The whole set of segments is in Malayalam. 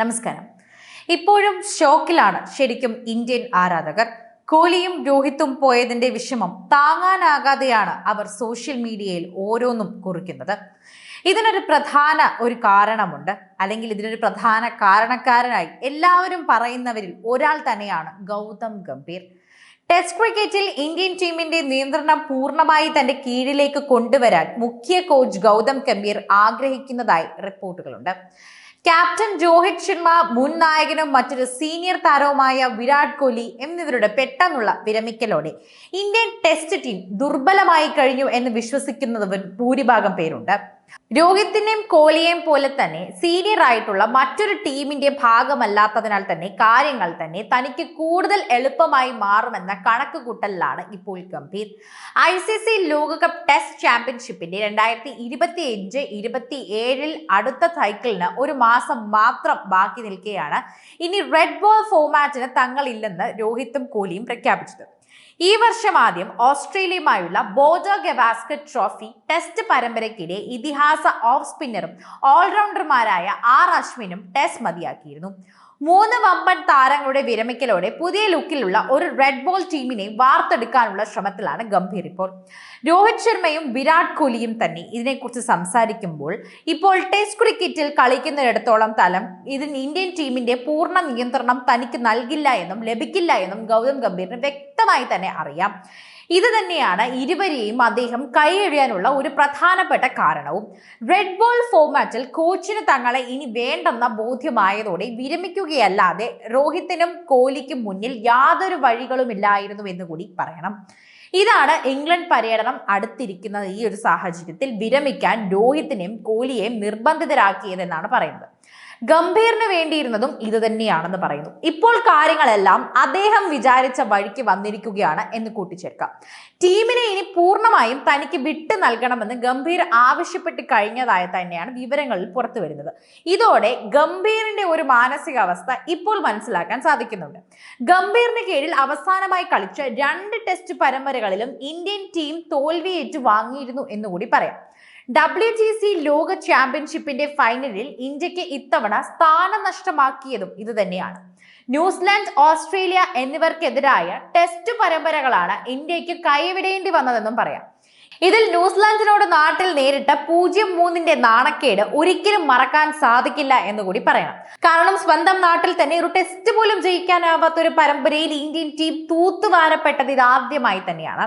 നമസ്കാരം. ഇപ്പോഴും ഷോക്കിലാണ് ശരിക്കും ഇന്ത്യൻ ആരാധകർ. കോഹ്ലിയും രോഹിത്തും പോയതിന്റെ വിഷമം താങ്ങാനാകാതെയാണ് അവർ സോഷ്യൽ മീഡിയയിൽ ഓരോന്നും കുറിക്കുന്നത്. ഇതിനൊരു പ്രധാന ഒരു കാരണമുണ്ട്. അല്ലെങ്കിൽ ഇതിനൊരു പ്രധാന കാരണക്കാരനായി എല്ലാവരും പറയുന്നവരിൽ ഒരാൾ തന്നെയാണ് ഗൗതം ഗംഭീർ. ടെസ്റ്റ് ക്രിക്കറ്റിൽ ഇന്ത്യൻ ടീമിന്റെ നിയന്ത്രണം പൂർണമായി തന്റെ കീഴിലേക്ക് കൊണ്ടുവരാൻ മുഖ്യ കോച്ച് ഗൗതം ഗംഭീർ ആഗ്രഹിക്കുന്നതായി റിപ്പോർട്ടുകളുണ്ട്. ക്യാപ്റ്റൻ രോഹിത് ശർമ്മ മുൻ നായകനും മറ്റൊരു സീനിയർ താരവുമായ വിരാട് കോഹ്ലി എന്നിവരുടെ പെട്ടെന്നുള്ള വിരമിക്കലോടെ. ഇന്ത്യൻ ടെസ്റ്റ് ടീം ദുർബലമായി കഴിഞ്ഞു എന്ന് വിശ്വസിക്കുന്നവർ ഭൂരിഭാഗം പേരുണ്ട്. രോഹിത്തിനെയും കോഹ്ലിയെയും പോലെ തന്നെ സീനിയർ ആയിട്ടുള്ള മറ്റൊരു ടീമിന്റെ ഭാഗമല്ലാത്തതിനാൽ തന്നെ കാര്യങ്ങൾ തന്നെ തനിക്ക് കൂടുതൽ എളുപ്പമായി മാറുമെന്ന കണക്ക് കൂട്ടലിലാണ് ഇപ്പോൾ ഗംഭീർ. ഐ സി സി ലോകകപ്പ് ടെസ്റ്റ് ചാമ്പ്യൻഷിപ്പിന്റെ രണ്ടായിരത്തി ഇരുപത്തി അഞ്ച് ഇരുപത്തി ഏഴിൽ അടുത്ത സൈക്കിളിന് ഒരു മാസം മാത്രം ബാക്കി നിൽക്കുകയാണ് ഇനി റെഡ് ബോൾ ഫോമാറ്റിന് തങ്ങളില്ലെന്ന് രോഹിത്തും കോഹ്ലിയും പ്രഖ്യാപിച്ചത്. ഈ വർഷം ആദ്യം ഓസ്ട്രേലിയയുമായുള്ള ബോർഡർ ഗവാസ്കറ്റ് ട്രോഫി ടെസ്റ്റ് പരമ്പരയ്ക്കിടെ ഇതിഹാസ ഓഫ് സ്പിന്നറും ഓൾറൗണ്ടർമാരായ ആർ അശ്വിനും ടെസ്റ്റ് മതിയാക്കിയിരുന്നു. മൂന്ന് വമ്പൻ താരങ്ങളുടെ വിരമിക്കലോടെ പുതിയ ലുക്കിലുള്ള ഒരു റെഡ് ബോൾ ടീമിനെ വാർത്തെടുക്കാനുള്ള ശ്രമത്തിലാണ് ഗംഭീർ ഇപ്പോൾ. രോഹിത് ശർമ്മയും വിരാട് കോഹ്ലിയും തന്നെ ഇതിനെക്കുറിച്ച് സംസാരിക്കുമ്പോൾ ഇപ്പോൾ ടെസ്റ്റ് ക്രിക്കറ്റിൽ കളിക്കുന്നിടത്തോളം തലം ഇതിന് ഇന്ത്യൻ ടീമിന്റെ പൂർണ നിയന്ത്രണം തനിക്ക് നൽകില്ല എന്നും ലഭിക്കില്ല എന്നും ഗൗതം ഗംഭീറിന് വ്യക്തമായി തന്നെ അറിയാം. ഇത് തന്നെയാണ് ഇരുവരെയും അദ്ദേഹം കൈയെഴിയാനുള്ള ഒരു പ്രധാനപ്പെട്ട കാരണവും. റെഡ് ബോൾ ഫോമാറ്റിൽ കോച്ചിന് തങ്ങളെ ഇനി വേണ്ടെന്ന ബോധ്യമായതോടെ വിരമിക്കുകയല്ലാതെ രോഹിത്തിനും കോഹ്ലിക്കും മുന്നിൽ യാതൊരു വഴികളുമില്ലായിരുന്നു എന്ന് കൂടി പറയണം. ഇതാണ് ഇംഗ്ലണ്ട് പര്യടനം അടുത്തിരിക്കുന്ന ഈ ഒരു സാഹചര്യത്തിൽ വിരമിക്കാൻ രോഹിത്തിനെയും കോഹ്ലിയെയും നിർബന്ധിതരാക്കിയതെന്നാണ് പറയുന്നത്. ഗംഭീറിന് വേണ്ടിയിരുന്നതും ഇത് തന്നെയാണെന്ന് പറയുന്നു. ഇപ്പോൾ കാര്യങ്ങളെല്ലാം അദ്ദേഹം വിചാരിച്ച വഴിക്ക് വന്നിരിക്കുകയാണ് എന്ന് കൂട്ടിച്ചേർക്കാം. ടീമിനെ ഇനി പൂർണമായും തനിക്ക് വിട്ടു നൽകണമെന്ന് ഗംഭീർ ആവശ്യപ്പെട്ട് കഴിഞ്ഞതായി തന്നെയാണ് വിവരങ്ങളിൽ പുറത്തു വരുന്നത്. ഇതോടെ ഗംഭീറിന്റെ ഒരു മാനസികാവസ്ഥ ഇപ്പോൾ മനസ്സിലാക്കാൻ സാധിക്കുന്നുണ്ട്. ഗംഭീറിന് കീഴിൽ അവസാനമായി കളിച്ച രണ്ട് ടെസ്റ്റ് പരമ്പരകളിലും ഇന്ത്യൻ ടീം തോൽവിയേറ്റ് വാങ്ങിയിരുന്നു എന്നുകൂടി പറയാം. ഡബ്ല്യു ജി സി ലോക ചാമ്പ്യൻഷിപ്പിന്റെ ഫൈനലിൽ ഇന്ത്യയ്ക്ക് ഇത്തവണ സ്ഥാനം നഷ്ടമാക്കിയതും ഇതുതന്നെയാണ്. ന്യൂസിലാൻഡ് ഓസ്ട്രേലിയ എന്നിവർക്കെതിരായ ടെസ്റ്റ് പരമ്പരകളാണ് ഇന്ത്യയ്ക്ക് കൈവിടേണ്ടി വന്നതെന്നും പറയാം. ഇതിൽ ന്യൂസിലാൻഡിനോട് നാട്ടിൽ നേരിട്ട പൂജ്യം മൂന്നിന്റെ നാണക്കേട് ഒരിക്കലും മറക്കാൻ സാധിക്കില്ല എന്ന് കൂടി പറയണം. കാരണം സ്വന്തം നാട്ടിൽ തന്നെ ഒരു ടെസ്റ്റ് പോലും ജയിക്കാനാവാത്ത ഒരു പരമ്പരയിൽ ഇന്ത്യൻ ടീം തൂത്തുവാരപ്പെട്ടത് ഇതാദ്യമായി തന്നെയാണ്.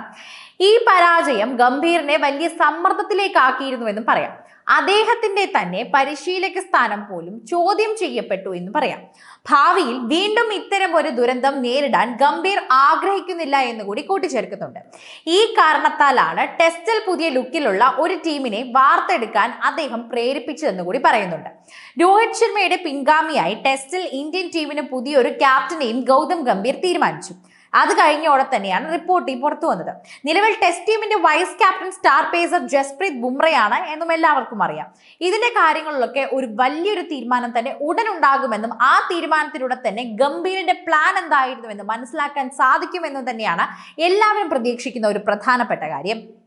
ഈ പരാജയം ഗംഭീറിനെ വലിയ സമ്മർദ്ദത്തിലേക്കാക്കിയിരുന്നുവെന്നും പറയാം. അദ്ദേഹത്തിന്റെ തന്നെ പരിശീലക സ്ഥാനം പോലും ചോദ്യം ചെയ്യപ്പെട്ടു എന്ന് പറയാം. ഭാവിയിൽ വീണ്ടും ഇത്തരം ഒരു ദുരന്തം നേരിടാൻ ഗംഭീർ ആഗ്രഹിക്കുന്നില്ല എന്ന് കൂടി കൂട്ടിച്ചേർക്കുന്നുണ്ട്. ഈ കാരണത്താലാണ് ടെസ്റ്റിൽ പുതിയ ലുക്കിലുള്ള ഒരു ടീമിനെ വാർത്തെടുക്കാൻ അദ്ദേഹം പ്രേരിപ്പിച്ചതെന്ന് കൂടി പറയുന്നുണ്ട്. രോഹിത് ശർമ്മയുടെ പിൻഗാമിയായി ടെസ്റ്റിൽ ഇന്ത്യൻ ടീമിന് പുതിയൊരു ക്യാപ്റ്റനെയും ഗൗതം ഗംഭീർ തീരുമാനിച്ചു. അത് കഴിഞ്ഞോടെ തന്നെയാണ് റിപ്പോർട്ട് ഈ പുറത്തു വന്നത്. നിലവിൽ ടെസ്റ്റ് ടീമിന്റെ vice captain star pacer Jasprit ബുംറയാണ് എന്നും എല്ലാവർക്കും അറിയാം. ഇതിന്റെ കാര്യങ്ങളിലൊക്കെ ഒരു വലിയൊരു തീരുമാനം തന്നെ ഉടൻ ഉണ്ടാകുമെന്നും ആ തീരുമാനത്തിലൂടെ തന്നെ ഗംഭീറിന്റെ പ്ലാൻ എന്തായിരുന്നുവെന്ന് മനസ്സിലാക്കാൻ സാധിക്കുമെന്നും തന്നെയാണ് എല്ലാവരും പ്രതീക്ഷിക്കുന്ന ഒരു പ്രധാനപ്പെട്ട കാര്യം.